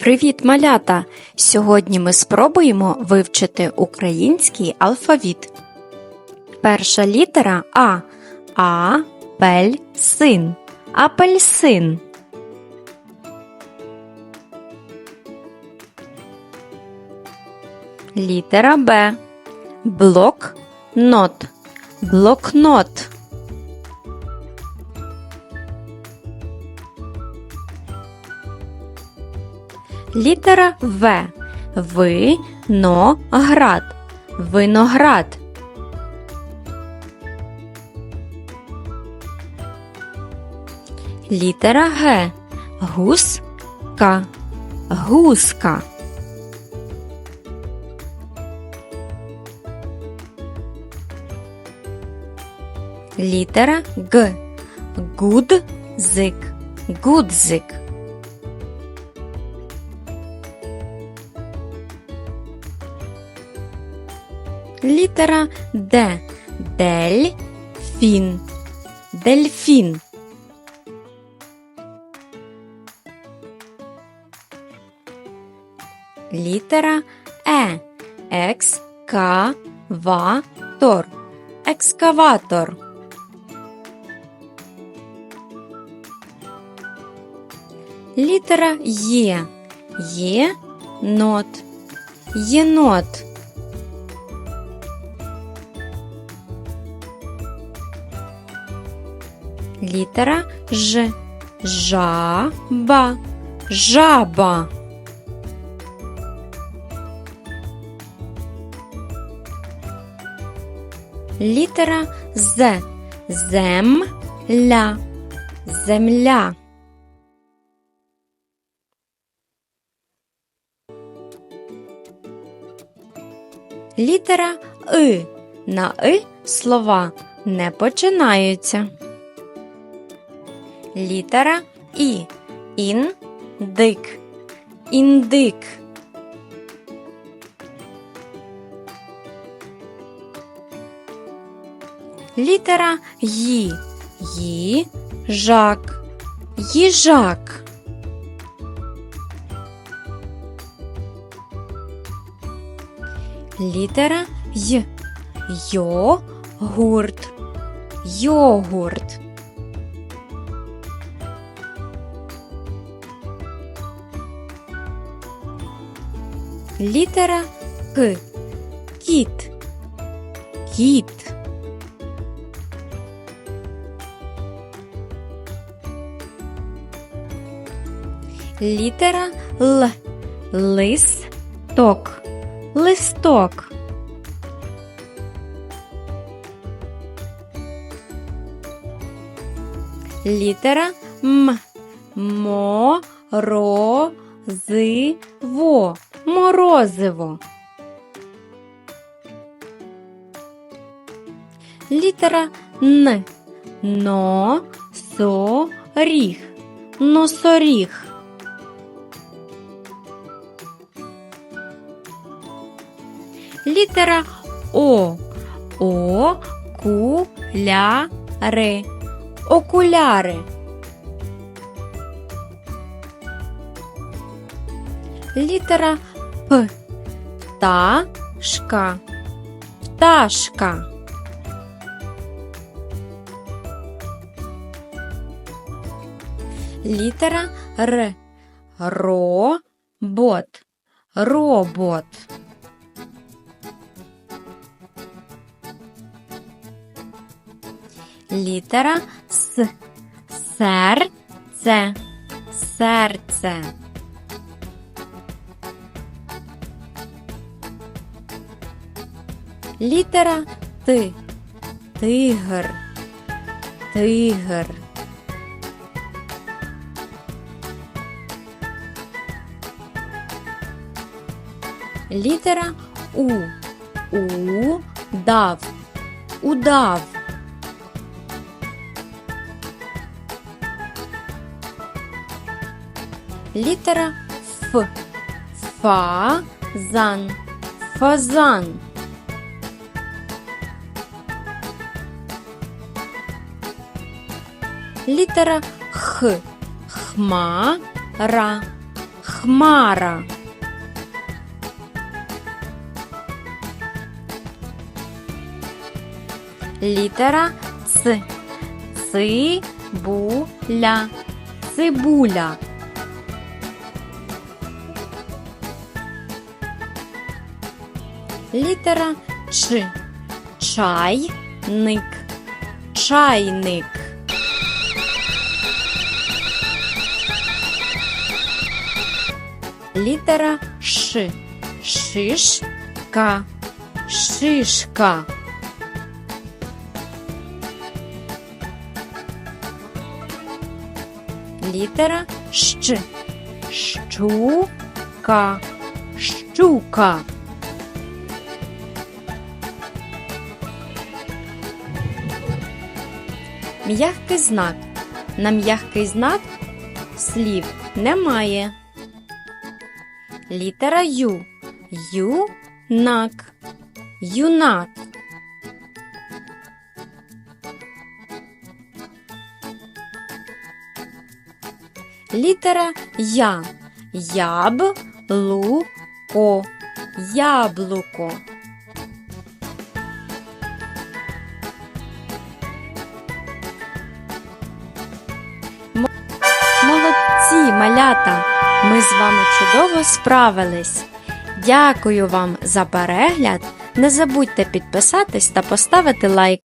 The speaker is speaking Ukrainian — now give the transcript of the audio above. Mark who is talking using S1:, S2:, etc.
S1: Привіт, малята! Сьогодні ми спробуємо вивчити український алфавіт. Перша літера А. А-пель-син. Апельсин. Літера Б. Блок нот. Блокнот. Літера В. Виноград. Виноград. Літера Г. Гуска. Гуска. Літера Г. Гудзик. Гудзик. Літера Д. Дельфін. Дельфін. Літера Е. Екскаватор. Екскаватор. Літера Є. Є. Єнот. Єнот. Літера Ж. Жаба. Жаба. Літера З. Земля. Земля. Літера И. На И слова не починаються. Літера І. Індик. Індик. Літера Ї. Їжак. Їжак. Літера Й. Йогурт. Йогурт. Літера К. Кіт. Кіт. Літера Л. Листок. Листок. Літера М. Морозиво. Морозиво. Літера Н. Носоріг. Носоріг. Літера О. Окуляри. Окуляри. Літера П. Пташка. Пташка. Літера Р. Робот. Робот. Літера С. Серце. Серце. Літера Т. Тигр. Тигр. Літера У. Удав. Удав. Літера Ф. Фазан. Фазан. Літера Х. Хмара. хмара. Літера Ц. Цибуля. Цибуля. Літера Ч. Чайник. Чайник. Літера Ш. Шишка. Шишка. Літера Щ. Щука. Щука. М'який знак. На м'який знак слів немає. Літера Ю. Юнак. Юнак. Літера Я. Яблуко. Яблуко. Молодці, малята! Ми з вами чудово справились. Дякую вам за перегляд. Не забудьте підписатись та поставити лайк.